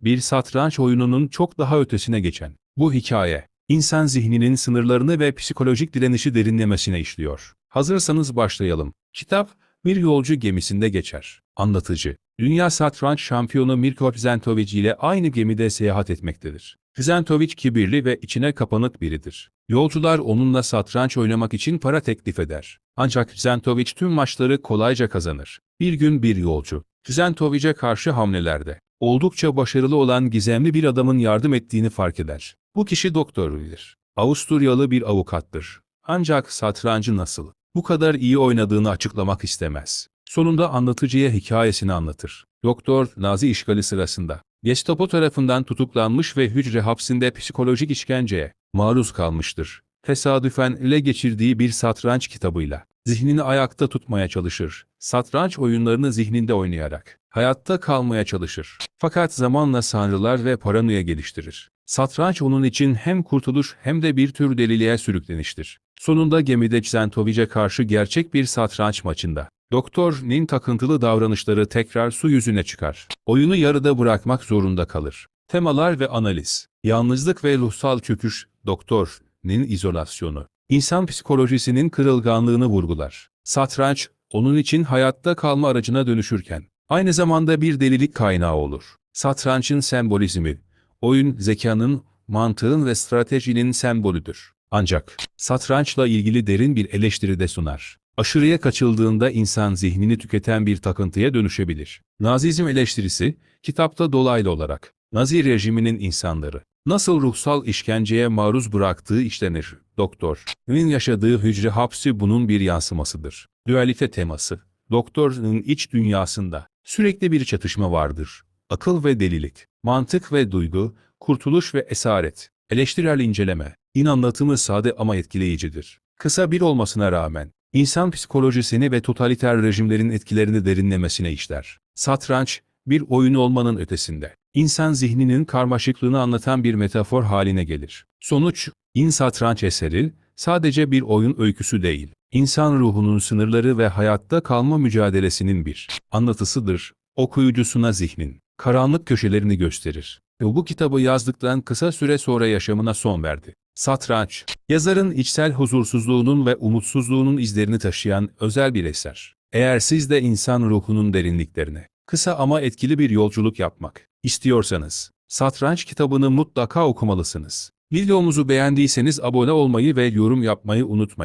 bir satranç oyununun çok daha ötesine geçen. Bu hikaye, insan zihninin sınırlarını ve psikolojik direnişi derinlemesine işliyor. Hazırsanız başlayalım. Kitap, bir yolcu gemisinde geçer. Anlatıcı, dünya satranç şampiyonu Mirko Pizentovic ile aynı gemide seyahat etmektedir. Pizentovic kibirli ve içine kapanık biridir. Yolcular onunla satranç oynamak için para teklif eder. Ancak Pizentovic tüm maçları kolayca kazanır. Bir gün bir yolcu, Pizentovic'e karşı hamlelerde, oldukça başarılı olan gizemli bir adamın yardım ettiğini fark eder. Bu kişi Doktor Willir. Avusturyalı bir avukattır. Ancak satrancı nasıl, bu kadar iyi oynadığını açıklamak istemez. Sonunda anlatıcıya hikayesini anlatır. Doktor, Nazi işgali sırasında Gestapo tarafından tutuklanmış ve hücre hapsinde psikolojik işkenceye maruz kalmıştır. Tesadüfen ele geçirdiği bir satranç kitabıyla zihnini ayakta tutmaya çalışır. Satranç oyunlarını zihninde oynayarak hayatta kalmaya çalışır. Fakat zamanla sanrılar ve paranoya geliştirir. Satranç onun için hem kurtuluş hem de bir tür deliliğe sürükleniştir. Sonunda gemide Zentovic'e karşı gerçek bir satranç maçında Doktor Nin takıntılı davranışları tekrar su yüzüne çıkar. Oyunu yarıda bırakmak zorunda kalır. Temalar ve analiz. Yalnızlık ve ruhsal çöküş. Doktor Nin izolasyonu. İnsan psikolojisinin kırılganlığını vurgular. Satranç, onun için hayatta kalma aracına dönüşürken, aynı zamanda bir delilik kaynağı olur. Satrançın sembolizmi, oyun zekanın, mantığın ve stratejinin sembolüdür. Ancak satrançla ilgili derin bir eleştiri de sunar. Aşırıya kaçıldığında insan zihnini tüketen bir takıntıya dönüşebilir. Nazizm eleştirisi, kitapta dolaylı olarak, Nazi rejiminin insanları, nasıl ruhsal işkenceye maruz bıraktığı işlenir. Doktor, Nin yaşadığı hücre hapsi bunun bir yansımasıdır. Dualite teması, doktorun iç dünyasında sürekli bir çatışma vardır. Akıl ve delilik, mantık ve duygu, kurtuluş ve esaret, eleştirel inceleme, in anlatımı sade ama etkileyicidir. Kısa bir olmasına rağmen, insan psikolojisini ve totaliter rejimlerin etkilerini derinlemesine işler. Satranç, bir oyun olmanın ötesinde, insan zihninin karmaşıklığını anlatan bir metafor haline gelir. Sonuç, in satranç eseri, sadece bir oyun öyküsü değil, insan ruhunun sınırları ve hayatta kalma mücadelesinin bir anlatısıdır. Okuyucusuna zihnin karanlık köşelerini gösterir. Ve bu kitabı yazdıktan kısa süre sonra yaşamına son verdi. Satranç, yazarın içsel huzursuzluğunun ve umutsuzluğunun izlerini taşıyan özel bir eser. Eğer siz de insan ruhunun derinliklerine, kısa ama etkili bir yolculuk yapmak istiyorsanız, Satranç kitabını mutlaka okumalısınız. Videomuzu beğendiyseniz abone olmayı ve yorum yapmayı unutmayın.